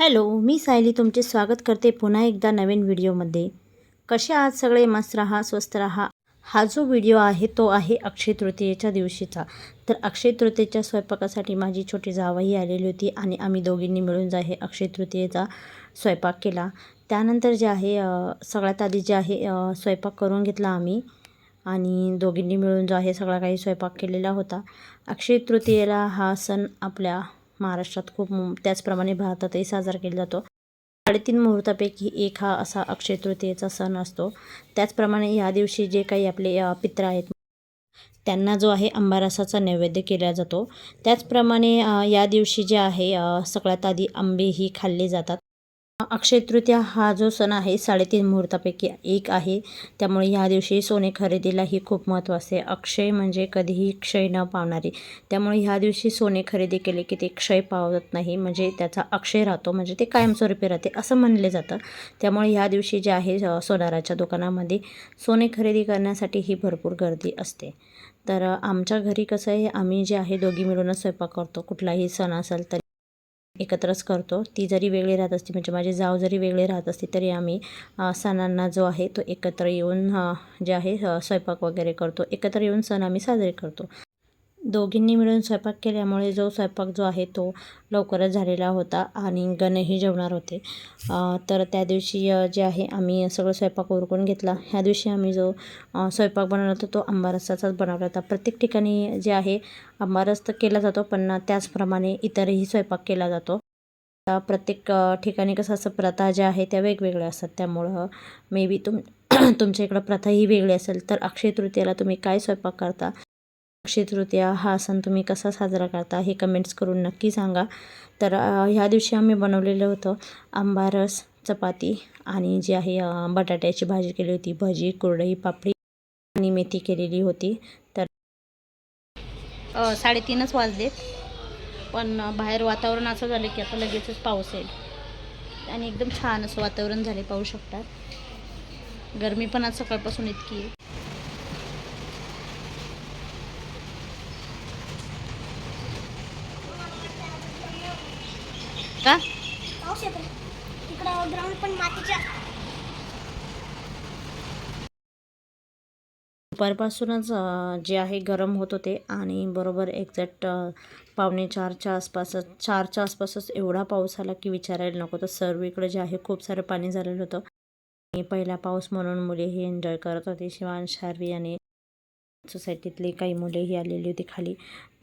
Hello मी सायली तुमचे स्वागत करते पुन्हा एकदा नवीन व्हिडिओमध्ये. कसे आज सगळे? मस्त राहा स्वस्त राहा. हा जो व्हिडिओ आहे तो आहे अक्षय तृतीयेच्या दिवशीचा. तर अक्षय तृतीयेच्या स्वयंपाकासाठी माझी छोटी जावई आलेली होती आणि आम्ही दोघींनी मिळून जे आहे अक्षय तृतीयेचा स्वयंपाक केला. त्यानंतर जे आहे सगळ्यात आधी जे आहे स्वयंपाक करून घेतला आम्ही आणि दोघींनी मिळून जो आहे सगळा काही स्वयंपाक केलेला होता. अक्षय तृतीयेला हा सण आपल्या महाराष्ट्रात खूप त्याचप्रमाणे भारतातही साजरा केला जातो. साडेतीन मुहूर्तापैकी एक हा असा अक्षय तृतीयेचा सण असतो. त्याचप्रमाणे या दिवशी जे काही आपले पित्र आहेत त्यांना जो आहे आंबारसाचा नैवेद्य केला जातो. त्याचप्रमाणे या दिवशी जे आहे सगळ्यात आधी आंबेही खाल्ले जातात. अक्षय तृतीया हा जो सण आहे साडेतीन मुहूर्तापैकी एक आहे. त्यामुळे ह्या दिवशी सोने खरेदीलाही खूप महत्त्व असते. अक्षय म्हणजे कधीही क्षय न पावणारी. त्यामुळे ह्या दिवशी सोने खरेदी केले की ते क्षय पावत नाही. म्हणजे त्याचा अक्षय राहतो म्हणजे ते कायमस्वरूपी राहते असं म्हणले जातं. त्यामुळे ह्या दिवशी जे आहे सोनाराच्या दुकानामध्ये सोने खरेदी करण्यासाठी ही भरपूर गर्दी असते. तर आमच्या घरी कसं आहे आम्ही जे आहे दोघी मिळूनच स्वयंपाक करतो. कुठलाही सण असेल तर. एकत्रच करतो. ती जरी वेगळी राहत असती म्हणजे माझी जाव जरी वेगळी राहत असती तरी आम्ही सणांना जो आहे तो एकत्र येऊन जे आहे स्वयंपाक वगैरे करतो. एकत्र येऊन सण आम्ही साजरे करतो. दोघींनी मिळून स्वयंपाक केल्यामुळे जो स्वयंपाक जो आहे तो लवकरच झालेला होता आणि गणही जेवणार होते. तर त्या दिवशी जे आहे आम्ही सगळं स्वयंपाक उरकून घेतला. ह्या दिवशी आम्ही जो स्वयंपाक बनवला होता तो आंबारसाचाच बनवला होता. प्रत्येक ठिकाणी जे आहे आंबारस तर केला जातो पण त्याचप्रमाणे इतरही स्वयंपाक केला जातो. आता प्रत्येक ठिकाणी कसं असं प्रथा ज्या आहे त्या वेगवेगळ्या असतात. त्यामुळं मे बी तुम तुमच्या इकडं प्रथा ही वेगळी असेल. तर अक्षय तृतीयाला तुम्ही काय स्वयंपाक करता? अक्षय तृतीया हा सण तुम्ही कसा साजरा करता हे कमेंट्स करून नक्की सांगा. तर ह्या दिवशी आम्ही बनवलेलं होतं आंबारस चपाती आणि जी आहे बटाट्याची भाजी केली होती. भजी कुरडई पापडी आणि मेथी केलेली होती. तर साडेतीनच वाजलेत पण बाहेर वातावरण असं झालं की आता लगेचच पाऊस येईल. आणि एकदम छान असं वातावरण झाले पाहू शकतात गरमी पण आज सकाळपासून इतकी आहे. का? दुपारपासूनच जे आहे गरम होत होते आणि बरोबर एक्झॅक्ट पावणे चारच्या आसपासच चारच्या आसपासच एवढा पाऊस आला की विचारायला नको. तर सर्वीकडे जे आहे खूप सारं पाणी झालेलं होतं. आणि पहिला पाऊस म्हणून मुलेही एन्जॉय करत होते. शिवांश शार्वी आणि सोसायटीतली काही मुलेही आलेली होती खाली.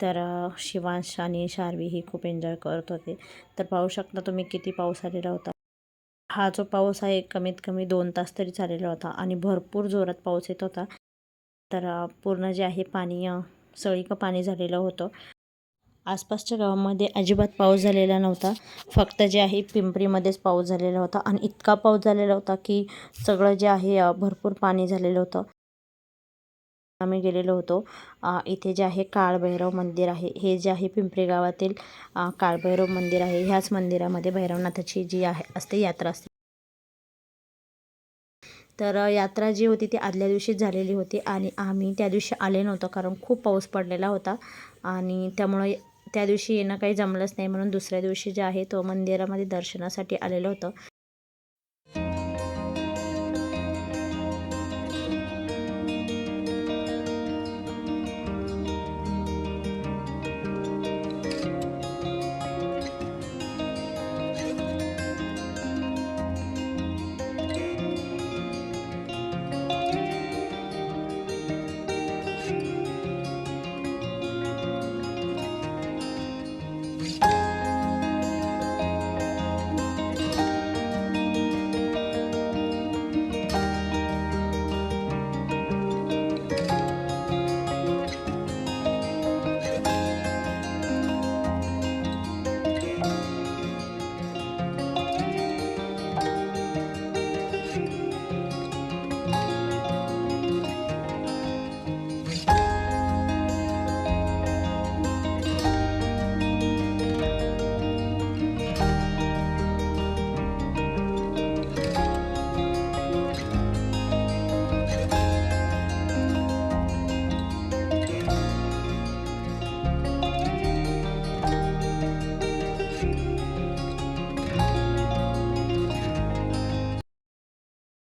तर शिवांश आणि शार्वी ही खूप एन्जॉय करत होते. तर पाहू शकता तुम्ही किती पाऊस आलेला होता. हा जो पाऊस आहे कमीत कमी दोन तास तरी चाललेला होता आणि भरपूर जोरात पाऊस येत होता. तर पूर्ण जे आहे पाणी सळीकं पाणी झालेलं होतं. आसपासच्या गावामध्ये अजिबात पाऊस झालेला नव्हता. फक्त जे आहे पिंपरीमध्येच पाऊस झालेला होता आणि इतका पाऊस झालेला होता की सगळं जे आहे भरपूर पाणी झालेलं होतं. आम्ही गेलेलो होतो. इथे जे आहे काळभैरव मंदिर आहे. हे जे आहे पिंपरी गावातील काळभैरव मंदिर आहे. ह्याच मंदिरामध्ये भैरवनाथाची जी आहे असते यात्रा असते. तर यात्रा जी होती ती आदल्या दिवशीच झालेली होती आणि आम्ही त्या दिवशी आले नव्हतो कारण खूप पाऊस पडलेला होता आणि त्यामुळे त्या दिवशी येणं काही जमलंच नाही म्हणून दुसऱ्या दिवशी जे आहे तो मंदिरामध्ये दर्शनासाठी आलेलं होतं.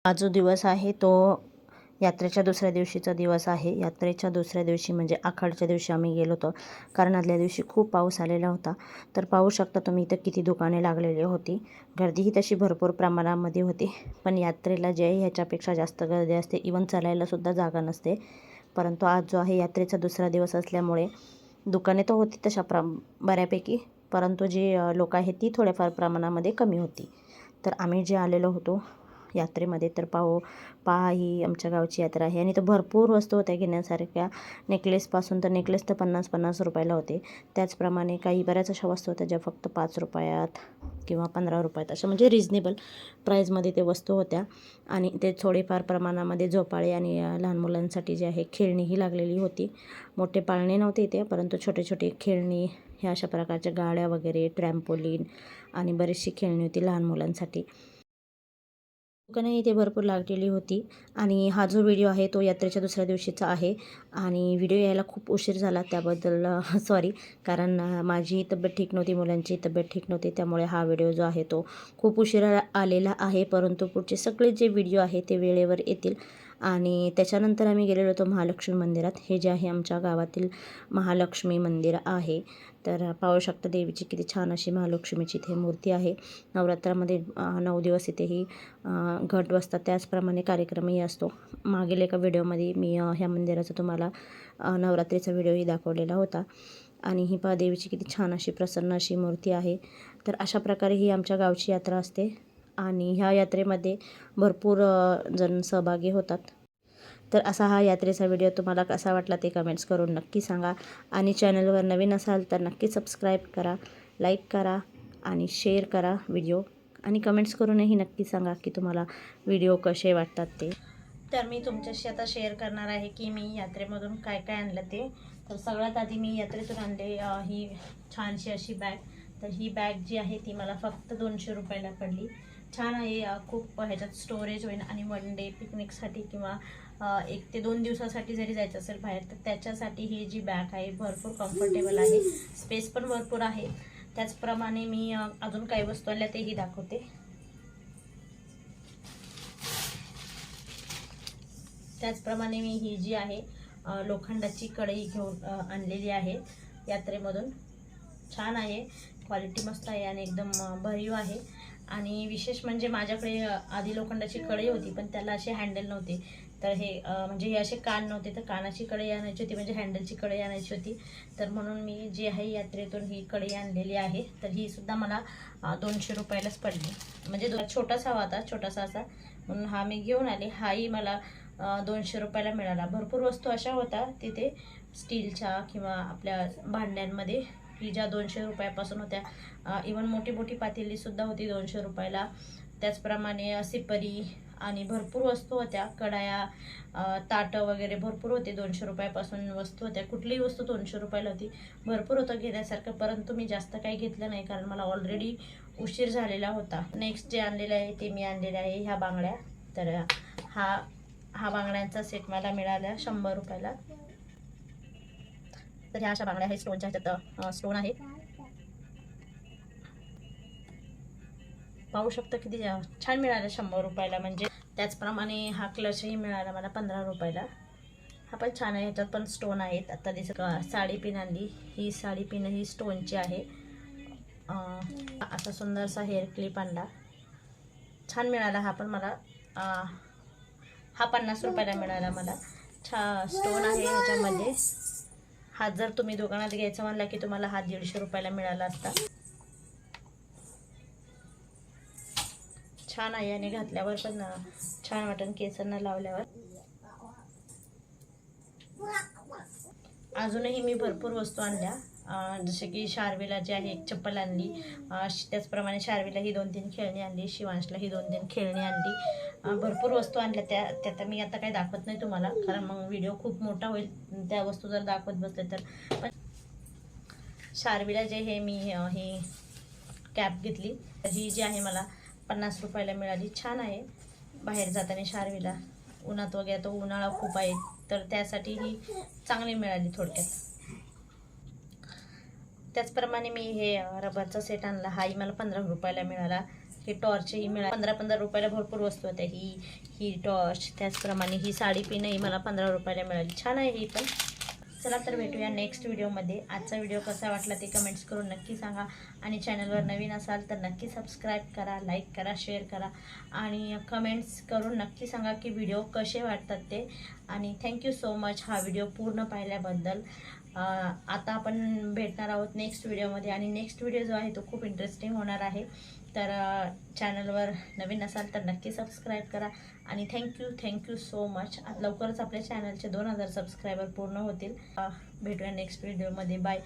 हा जो दिवस आहे तो यात्रेच्या दुसऱ्या दिवशीचा दिवस आहे. यात्रेच्या दुसऱ्या दिवशी म्हणजे आखाडच्या दिवशी आम्ही गेलो होतो. कारण आदल्या दिवशी खूप पाऊस आलेला होता. तर पाहू शकता तुम्ही इथं किती दुकाने लागलेली होती. गर्दीही तशी भरपूर प्रमाणामध्ये होती. पण यात्रेला जे आहे ह्याच्यापेक्षा जास्त गर्दी असते. इवन चालायलासुद्धा जागा नसते. परंतु आज जो आहे यात्रेचा दुसरा दिवस असल्यामुळे दुकाने तर होती तशा प्र बऱ्यापैकी. परंतु जी लोक आहेत ती थोड्याफार प्रमाणामध्ये कमी होती. तर आम्ही जे आलेलो होतो यात्रेमध्ये तर पाहो पहा ही आमच्या गावची यात्रा आहे. आणि तर भरपूर वस्तू होत्या घेण्यासारख्या. नेकलेसपासून तर नेकलेस तर पन्नास पन्नास रुपयाला होते. त्याचप्रमाणे काही बऱ्याच अशा वस्तू होत्या ज्या फक्त पाच रुपयात किंवा पंधरा रुपयात अशा म्हणजे रिजनेबल प्राईजमध्ये ते वस्तू होत्या. आणि ते थोडेफार प्रमाणामध्ये झोपाळे आणि लहान मुलांसाठी जे आहे खेळणीही लागलेली होती. मोठे पाळणे नव्हते इथे परंतु छोटे छोटे खेळणी ह्या अशा प्रकारच्या गाड्या वगैरे ट्रॅम्पोलिन आणि बरीचशी खेळणी होती लहान मुलांसाठी. दुकानं इथे भरपूर लागलेली होती. आणि हा जो व्हिडिओ आहे तो यात्रेच्या दुसऱ्या दिवशीचा आहे. आणि व्हिडिओ यायला खूप उशीर झाला त्याबद्दल सॉरी कारण माझी तब्येत ठीक नव्हती मुलांची तब्येत ठीक नव्हती. त्यामुळे हा व्हिडिओ जो आहे तो खूप उशिरा आलेला आहे. परंतु पुढचे सगळे जे व्हिडिओ आहे ते वेळेवर येतील. आणि त्याच्यानंतर आम्ही गेलेलो होतो महालक्ष्मी मंदिरात. हे जे आहे आमच्या गावातील महालक्ष्मी मंदिर आहे. तर पाहू शकता देवीची किती छान अशी महालक्ष्मीची इथे मूर्ती आहे. नवरात्रामध्ये नऊ दिवस इथेही घट बसतात. त्याचप्रमाणे कार्यक्रमही असतो. मागील एका व्हिडिओमध्ये मी ह्या मंदिराचा तुम्हाला नवरात्रीचा व्हिडिओही दाखवलेला होता. आणि ही पहा देवीची किती छान अशी प्रसन्न अशी मूर्ती आहे. तर अशा प्रकारे ही आमच्या गावची यात्रा असते. आणि ह्या यात्रेमध्ये भरपूर जण सहभागी होतात. तर असा हा यात्रेचा व्हिडिओ तुम्हाला कसा वाटला ते कमेंट्स करून नक्की सांगा. आणि चॅनलवर नवीन असाल तर नक्की सबस्क्राईब करा लाईक करा आणि शेअर करा व्हिडिओ आणि कमेंट्स करूनही नक्की सांगा की तुम्हाला व्हिडिओ कसे वाटतात ते. तर मी तुमच्याशी आता शेअर करणार आहे की मी यात्रेमधून काय काय आणलं ते. तर सगळ्यात आधी मी यात्रेतून आणले ही छानशी अशी बॅग तर ही बॅग जी आहे ती मला फक्त दोनशे रुपयाला पडली. छान आहे खूप ह्याच्यात स्टोरेज होईल आणि वन डे पिकनिकसाठी किंवा एक ते दोन दिवसासाठी जरी जायचं असेल बाहेर तर त्याच्यासाठी ही जी बॅग आहे भरपूर कम्फर्टेबल आहे. स्पेस पण भरपूर आहे. त्याचप्रमाणे मी अजून काही वस्तू आल्या तेही दाखवते. त्याचप्रमाणे मी ही जी आहे लोखंडाची कढई घेऊन आणलेली आहे यात्रेमधून. छान आहे. क्वालिटी मस्त आहे आणि एकदम भरीव आहे. आणि विशेष म्हणजे माझ्याकडे आधी लोखंडाची कढई होती पण त्याला असे हँडल नव्हते. तर हे म्हणजे हे असे कान नव्हते तर कानाची कढई आणायची होती म्हणजे हँडलची कढई आणायची होती. तर म्हणून मी जी आहे यात्रेतून ही कढई आणलेली आहे. तर ही सुद्धा मला दोनशे रुपयालाच पडली. म्हणजे दो छोटासा होता छोटासा असा. म्हणून हा मी घेऊन आले. हाही मला दोनशे रुपयाला मिळाला. भरपूर वस्तू अशा होत्या तिथे स्टीलच्या किंवा आपल्या भांड्यांमध्ये. की ज्या दोनशे रुपयापासून होत्या इवन मोठी मोठी पातेलीसुद्धा होती दोनशे रुपयाला. त्याचप्रमाणे सिपरी आणि भरपूर वस्तू होत्या कडाया ताटं वगैरे भरपूर होते दोनशे रुपयापासून वस्तू होत्या. कुठलीही वस्तू दोनशे रुपयाला होती. भरपूर होतं घेण्यासारखं परंतु मी जास्त काही घेतलं नाही कारण मला ऑलरेडी उशीर झालेला होता. नेक्स्ट जे आणलेलं आहे ते मी आणलेलं आहे ह्या बांगड्या. तर हा हा बांगड्यांचा सेट मला मिळाला शंभर रुपयाला. तर ह्या अशा बांगड्या आहेत स्टोनच्या ह्याच्यात स्टोन आहे. पाहू शकता किती छान मिळालं शंभर रुपयाला. म्हणजे त्याचप्रमाणे हा क्लचही मिळाला मला पंधरा रुपयाला. हा पण छान आहे ह्याच्यात पण स्टोन आहेत. आता दिसत साडी पिन आणली. ही साडी पिन ही स्टोनची आहे. असा सुंदरसा हेअर क्लिप आणला. छान मिळाला हा पण मला. हा पन्नास रुपयाला मिळाला मला. छा स्टोन आहे ह्याच्यामध्ये. हा जर तुम्ही दुकानात घ्यायचा म्हणला की तुम्हाला हा दीडशे रुपयाला मिळाला असता. छान आहे आणि घातल्यावर पण छान वाटण केसांना लावल्यावर. अजूनही मी भरपूर वस्तू आणल्या. जसे की शार्वीला जे आहे एक चप्पल आणली. त्याचप्रमाणे शार्वीला ही दोन तीन खेळणी आणली. शिवांशला ही दोन तीन खेळणी आणली. भरपूर वस्तू आणल्या. त्या त्या तर मी आता काही दाखवत नाही तुम्हाला. कारण मग व्हिडिओ खूप मोठा होईल. त्या वस्तू जर दाखवत बसले तर. पण शार्वीला जे हे मी ही कॅप घेतली. ही जी आहे मला पन्नास रुपयाला मिळाली. छान आहे. बाहेर जाताना शार्वीला. उन्हात वगैरे तो उन्हाळा खूप आहे. तर त्यासाठी ही चांगली मिळाली थोडक्यात. त्याचप्रमाणे मी हे रबरचा सेट आणला. हाही मला पंधरा रुपयाला मिळाला. हे टॉर्च ही मिळाली. पंधरा पंधरा रुपयाला भरपूर वस्तू होत्या. ही ही टॉर्च त्याचप्रमाणे ही साडी पिनही मला पंधरा रुपयाला मिळाली. छान आहे ही पण. चला तर भेटूया नेक्स्ट व्हिडिओमध्ये आजचा व्हिडिओ कसा वाटला ते कमेंट्स करून नक्की सांगा. आणि चॅनलवर नवीन असाल तर नक्की सबस्क्राईब करा लाईक करा शेअर करा. आणि कमेंट्स करून नक्की सांगा की व्हिडिओ कसे वाटतात ते. आणि थँक्यू सो मच हा व्हिडिओ पूर्ण पाहिल्याबद्दल. आता आपण भेटणार आहोत नेक्स्ट व्हिडिओमध्ये आणि नेक्स्ट व्हिडिओ जो आहे तो खूप इंटरेस्टिंग होणार आहे. तर चॅनलवर नवीन असाल तर नक्की सबस्क्राईब करा. आणि थँक्यू थँक्यू सो मच लवकरच आपल्या चॅनलचे दोन हजार सबस्क्रायबर पूर्ण होतील. भेटूया नेक्स्ट व्हिडिओमध्ये बाय